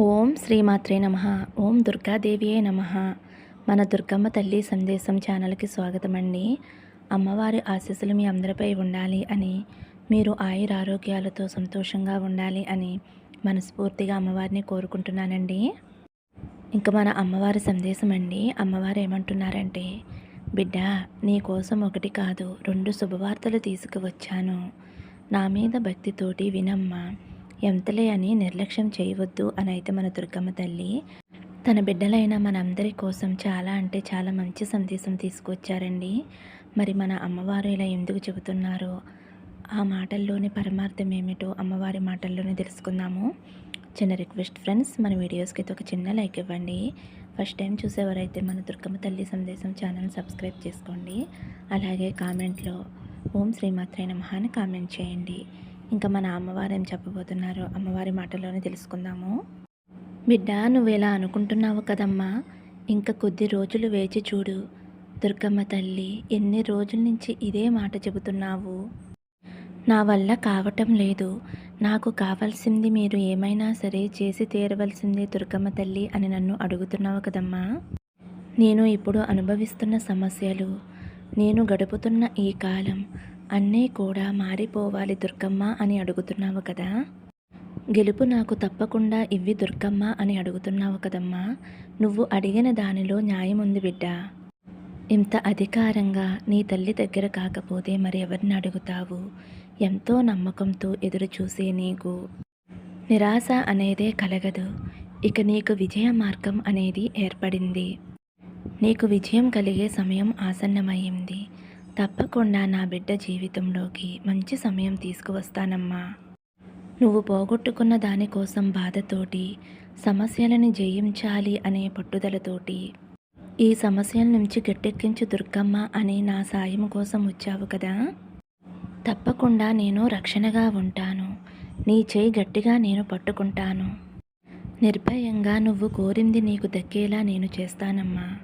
ఓం శ్రీమాత్రే నమ. ఓం దుర్గాదేవియే నమ. మన దుర్గమ్మ తల్లి సందేశం ఛానల్కి స్వాగతం అండి అమ్మవారి ఆశీస్సులు మీ అందరిపై ఉండాలి అని మీరు ఆయుర ఆరోగ్యాలతో సంతోషంగా ఉండాలి అని మనస్ఫూర్తిగా అమ్మవారిని కోరుకుంటున్నానండి. ఇంకా మన అమ్మవారి సందేశం అండి. అమ్మవారు ఏమంటున్నారంటే బిడ్డ నీ కోసం ఒకటి కాదు రెండు శుభవార్తలు తీసుకువచ్చాను. నా మీద భక్తితోటి వినమ్మా. ఎంతలే అని నిర్లక్ష్యం చేయవద్దు అని అయితే మన దుర్గమ్మ తల్లి తన బిడ్డలైన మనందరి కోసం చాలా అంటే చాలా మంచి సందేశం తీసుకొచ్చారండి. మరి మన అమ్మవారు ఇలా ఎందుకు చెబుతున్నారో? ఆ మాటల్లోని పరమార్థం ఏమిటో అమ్మవారి మాటల్లోనే తెలుసుకుందాము. చిన్న రిక్వెస్ట్ ఫ్రెండ్స్ మన వీడియోస్కి అయితే ఒక చిన్న లైక్ ఇవ్వండి. ఫస్ట్ టైం చూసేవారైతే మన దుర్గమ్మ తల్లి సందేశం ఛానల్ సబ్స్క్రైబ్ చేసుకోండి. అలాగే కామెంట్లో ఓం శ్రీమాత్రైన నమః కామెంట్ చేయండి. ఇంకా మన అమ్మవారు ఏం చెప్పబోతున్నారో? అమ్మవారి మాటల్లోనే తెలుసుకుందాము. బిడ్డ నువ్వు ఇలా అనుకుంటున్నావు కదమ్మా? ఇంకా కొద్ది రోజులు వేచి చూడు. దుర్గమ్మ తల్లి ఎన్ని రోజుల నుంచి ఇదే మాట చెబుతున్నావు? నా వల్ల కావటం లేదు. నాకు కావాల్సింది మీరు ఏమైనా సరే చేసి తీరవలసిందే దుర్గమ్మ తల్లి అని నన్ను అడుగుతున్నావు కదమ్మా. నేను ఇప్పుడు అనుభవిస్తున్న సమస్యలు నేను గడుపుతున్న ఈ కాలం అన్నీ కూడా మారిపోవాలి దుర్గమ్మ అని అడుగుతున్నావు కదా? గెలుపు నాకు తప్పకుండా ఇవ్వి దుర్గమ్మ అని అడుగుతున్నావు కదమ్మా. నువ్వు అడిగిన దానిలో న్యాయం ఉంది బిడ్డ. ఇంత అధికారంగా నీ తల్లి దగ్గర కాకపోతే మరి ఎవరిని అడుగుతావు? ఎంతో నమ్మకంతో ఎదురు చూసే నీకు. నిరాశ అనేదే కలగదు. ఇక నీకు విజయ మార్గం అనేది ఏర్పడింది. నీకు విజయం కలిగే సమయం ఆసన్నమైంది తప్పకుండా నా బిడ్డ జీవితంలోకి మంచి సమయం తీసుకువస్తానమ్మా. నువ్వు పోగొట్టుకున్న దానికోసం బాధతోటి సమస్యలను జయించాలి అనే పట్టుదలతోటి ఈ సమస్యల నుంచి గట్టెక్కించు దుర్గమ్మ అనే నా సాయం కోసం వచ్చావు కదా? తప్పకుండా నేను రక్షణగా ఉంటాను. నీ చేయి గట్టిగా నేను పట్టుకుంటాను. నిర్భయంగా నువ్వు కోరింది నీకు దక్కేలా నేను చేస్తానమ్మా.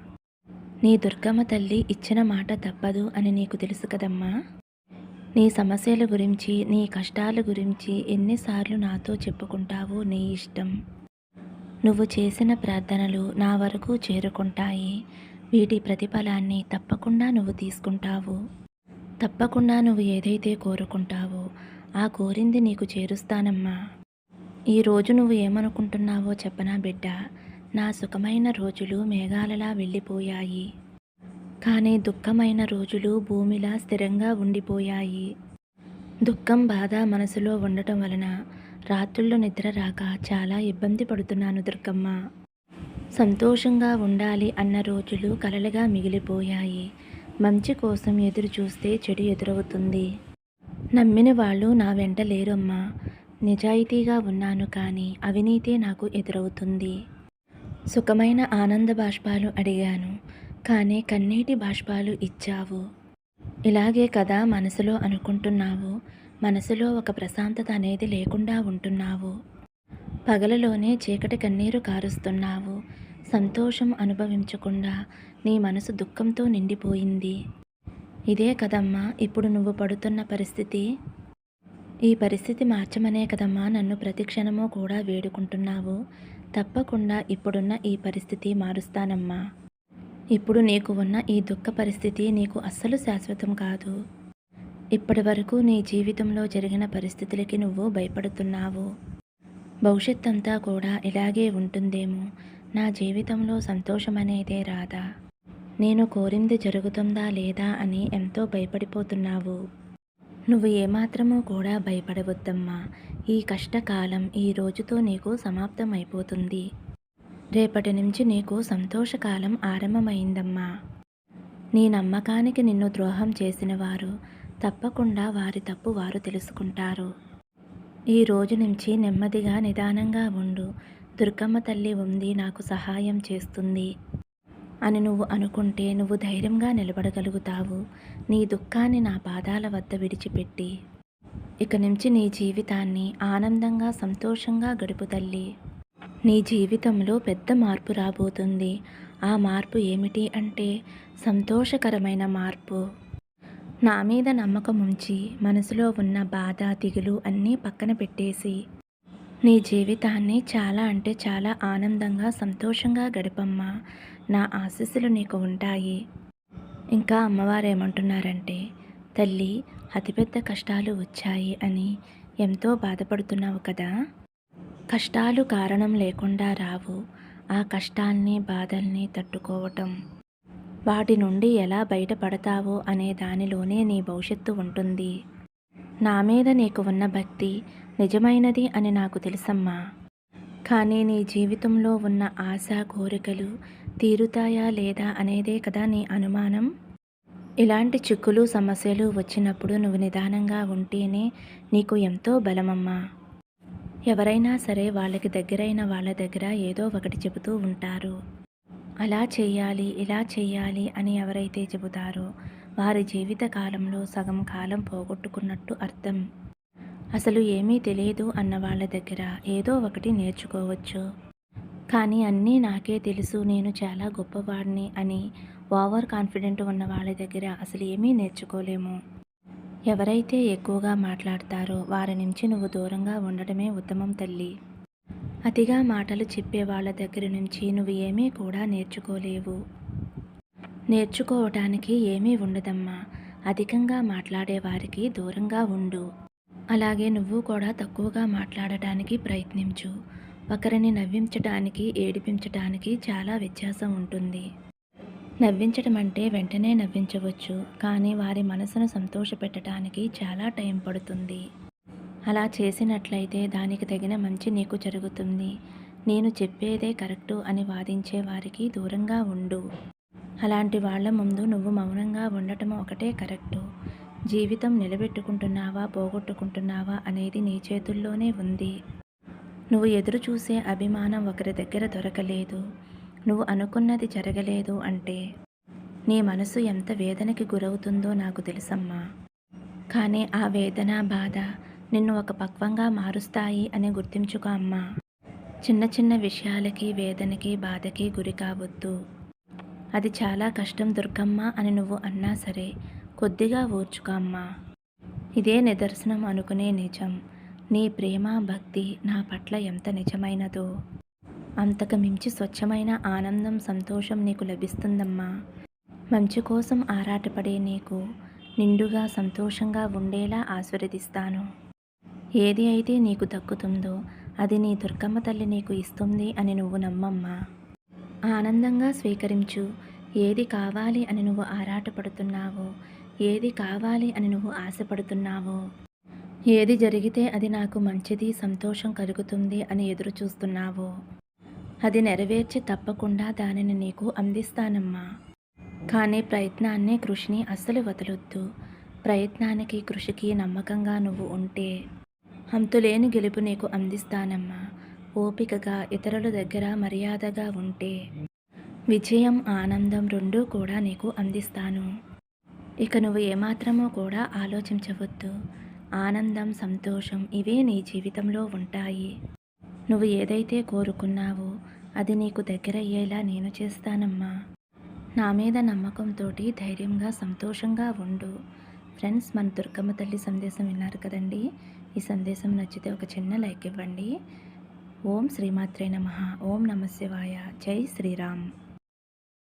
నీ దుర్గమ్మ తల్లి ఇచ్చిన మాట తప్పదు అని నీకు తెలుసు కదమ్మా. నీ సమస్యల గురించి నీ కష్టాల గురించి ఎన్నిసార్లు నాతో చెప్పుకుంటావో నీ ఇష్టం. నువ్వు చేసిన ప్రార్థనలు నా వరకు చేరుకుంటాయి. వీటి ప్రతిఫలాన్ని తప్పకుండా నువ్వు తీసుకుంటావు. తప్పకుండా నువ్వు ఏదైతే కోరుకుంటావో ఆ కోరింది నీకు చేరుస్తానమ్మా. ఈరోజు నువ్వు ఏమనుకుంటున్నావో చెప్పనా బిడ్డ. నా సుఖమైన రోజులు మేఘాలలా వెళ్ళిపోయాయి. కానీ దుఃఖమైన రోజులు భూమిలా స్థిరంగా ఉండిపోయాయి. దుఃఖం బాధ మనసులో ఉండటం వలన రాత్రుల్లో నిద్ర రాక చాలా ఇబ్బంది పడుతున్నాను దుర్గమ్మ. సంతోషంగా ఉండాలి అన్న రోజులు కలలుగా మిగిలిపోయాయి. మంచి కోసం ఎదురు చూస్తే చెడు ఎదురవుతుంది. నమ్మిన వాళ్ళు నా వెంట లేరమ్మా. నిజాయితీగా ఉన్నాను కానీ అవినీతి నాకు ఎదురవుతుంది. సుఖమైన ఆనంద బాష్పాలు అడిగాను. కానీ కన్నీటి బాష్పాలు ఇచ్చావు. ఇలాగే కదా మనసులో అనుకుంటున్నావు. మనసులో ఒక ప్రశాంతత అనేది లేకుండా ఉంటున్నావు. పగలలోనే చీకటి కన్నీరు కారుస్తున్నావు. సంతోషం అనుభవించకుండా నీ మనసు దుఃఖంతో నిండిపోయింది. ఇదే కదమ్మా ఇప్పుడు నువ్వు పడుతున్న పరిస్థితి? ఈ పరిస్థితి మార్చమనే కదమ్మా నన్ను ప్రతిక్షణము కూడా వేడుకుంటున్నావు. తప్పకుండా ఇప్పుడున్న ఈ పరిస్థితి మారుస్తానమ్మా. ఇప్పుడు నీకు ఉన్న ఈ దుఃఖ పరిస్థితి నీకు అస్సలు శాశ్వతం కాదు. ఇప్పటి వరకు నీ జీవితంలో జరిగిన పరిస్థితులకి నువ్వు భయపడుతున్నావు. భవిష్యత్ అంతా కూడా ఇలాగే ఉంటుందేమో. నా జీవితంలో సంతోషం అనేదే రాదా నేను కోరింది జరుగుతుందా లేదా అని ఎంతో భయపడిపోతున్నావు. నువ్వు ఏమాత్రమూ కూడా భయపడవద్దమ్మా. ఈ కష్టకాలం ఈ రోజుతో నీకు సమాప్తం అయిపోతుంది రేపటి నుంచి నీకు సంతోషకాలం ఆరంభమైందమ్మా. నీ నమ్మకానికి నిన్ను ద్రోహం చేసిన వారు తప్పకుండా వారి తప్పు వారు తెలుసుకుంటారు. ఈ రోజు నుంచి నెమ్మదిగా నిదానంగా ఉండు. దుర్గమ్మ తల్లి ఉంది నాకు సహాయం చేస్తుంది అని నువ్వు అనుకుంటే నువ్వు ధైర్యంగా నిలబడగలుగుతావు. నీ దుఃఖాన్ని నా పాదాల వద్ద విడిచిపెట్టి ఇక నుంచి నీ జీవితాన్ని ఆనందంగా సంతోషంగా గడుపు తల్లి. నీ జీవితంలో పెద్ద మార్పు రాబోతుంది. ఆ మార్పు ఏమిటి అంటే సంతోషకరమైన మార్పు. నా మీద నమ్మకం ఉంచి మనసులో ఉన్న బాధ దిగులు అన్నీ పక్కన పెట్టేసి నీ జీవితాన్ని చాలా అంటే చాలా ఆనందంగా సంతోషంగా గడపమ్మా. నా ఆశీస్సులు నీకు ఉంటాయి. ఇంకా అమ్మవారు ఏమంటున్నారంటే తల్లి అతిపెద్ద కష్టాలు వచ్చాయి అని ఎంతో బాధపడుతున్నావు కదా. కష్టాలు కారణం లేకుండా రావు ఆ కష్టాల్ని బాధల్ని తట్టుకోవటం. వాటి నుండి ఎలా బయటపడతావో అనే దానిలోనే నీ భవిష్యత్తు ఉంటుంది. నా మీద నీకు ఉన్న భక్తి నిజమైనది అని నాకు తెలుసమ్మా. కానీ నీ జీవితంలో ఉన్న ఆశ కోరికలు తీరుతాయా లేదా అనేదే కదా నీ అనుమానం. ఇలాంటి చిక్కులు సమస్యలు వచ్చినప్పుడు నువ్వు నిదానంగా ఉంటేనే నీకు ఎంతో బలమమ్మా. ఎవరైనా సరే వాళ్ళకి దగ్గరైన వాళ్ళ దగ్గర ఏదో ఒకటి చెబుతూ ఉంటారు. అలా చేయాలి ఇలా చేయాలి అని ఎవరైతే చెబుతారో వారి జీవిత కాలంలో సగం కాలం పోగొట్టుకున్నట్టు అర్థం. అసలు ఏమీ తెలియదు అన్న వాళ్ళ దగ్గర ఏదో ఒకటి నేర్చుకోవచ్చు. కానీ అన్నీ నాకే తెలుసు. నేను చాలా గొప్పవాడిని అని ఓవర్ కాన్ఫిడెంట్ ఉన్న వాళ్ళ దగ్గర అసలు ఏమీ నేర్చుకోలేము. ఎవరైతే ఎక్కువగా మాట్లాడతారో వారి నుంచి నువ్వు దూరంగా ఉండటమే ఉత్తమం తల్లి. అతిగా మాటలు చెప్పే వాళ్ళ దగ్గర నుంచి నువ్వు ఏమీ కూడా నేర్చుకోలేవు. నేర్చుకోవటానికి ఏమీ ఉండదమ్మా. అధికంగా మాట్లాడే వారికి దూరంగా ఉండు. అలాగే నువ్వు కూడా తక్కువగా మాట్లాడటానికి ప్రయత్నించు. ఒకరిని నవ్వించటానికి ఏడిపించటానికి చాలా వ్యత్యాసం ఉంటుంది. నవ్వించడం అంటే వెంటనే నవ్వించవచ్చు కానీ వారి మనసును సంతోషపెట్టడానికి చాలా టైం పడుతుంది. అలా చేసినట్లయితే దానికి తగిన మంచి నీకు జరుగుతుంది. నేను చెప్పేదే కరెక్టు అని వాదించే వారికి దూరంగా ఉండు. అలాంటి వాళ్ళ ముందు నువ్వు మౌనంగా ఉండటం ఒకటే కరెక్టు. జీవితం నిలబెట్టుకుంటున్నావా పోగొట్టుకుంటున్నావా అనేది నీ చేతుల్లోనే ఉంది. నువ్వు ఎదురు చూసే అభిమానం ఒకరి దగ్గర దొరకలేదు. నువ్వు అనుకున్నది జరగలేదు అంటే నీ మనసు ఎంత వేదనకి గురవుతుందో నాకు తెలుసమ్మా. కానీ ఆ వేదన బాధ నిన్ను ఒక పక్వంగా మారుస్తాయి అని గుర్తించుకో అమ్మా. చిన్న చిన్న విషయాలకి వేదనకి బాధకి గురి కావద్దు. అది చాలా కష్టం దుర్గమ్మ అని నువ్వు అన్నా సరే కొద్దిగా ఓర్చుకో అమ్మా. ఇదే నిదర్శనం అనుకునే నిజం. నీ ప్రేమ భక్తి నా పట్ల ఎంత నిజమైనదో. అంతకు మించి స్వచ్ఛమైన ఆనందం సంతోషం నీకు లభిస్తుందమ్మా. మంచి కోసం ఆరాటపడే నీకు నిండుగా సంతోషంగా ఉండేలా ఆశీర్వదిస్తాను. ఏది అయితే నీకు దక్కుతుందో అది నీ దుర్గమ్మ తల్లి నీకు ఇస్తుంది అని నువ్వు నమ్మమ్మా. ఆనందంగా స్వీకరించు. ఏది కావాలి అని నువ్వు ఆరాటపడుతున్నావో ఏది కావాలి అని నువ్వు ఆశపడుతున్నావో ఏది జరిగితే అది నాకు మంచిది సంతోషం కలుగుతుంది అని ఎదురు చూస్తున్నావో. అది నెరవేర్చి తప్పకుండా దానిని నీకు అందిస్తానమ్మా. కానీ ప్రయత్నాన్ని కృషిని అస్సలు వదలొద్దు. ప్రయత్నానికి కృషికి నమ్మకంగా నువ్వు ఉంటే అంతులేని గెలుపు నీకు అందిస్తానమ్మా. ఓపికగా ఇతరుల దగ్గర మర్యాదగా ఉంటే విజయం ఆనందం రెండూ కూడా నీకు అందిస్తాను. ఇక నువ్వు ఏమాత్రమో కూడా ఆలోచించవద్దు. ఆనందం సంతోషం ఇవే నీ జీవితంలో ఉంటాయి. నువ్వు ఏదైతే కోరుకున్నావో అది నీకు దగ్గరయ్యేలా నేను చేస్తానమ్మా. నా మీద నమ్మకంతో ధైర్యంగా సంతోషంగా ఉండు. ఫ్రెండ్స్ మన దుర్గమ్మ తల్లి సందేశం విన్నారు కదండి? ఈ సందేశం నచ్చితే ఒక చిన్న లైక్ ఇవ్వండి. ఓం శ్రీమాత్రే నమ. ఓం నమ శివాయ జై శ్రీరామ్.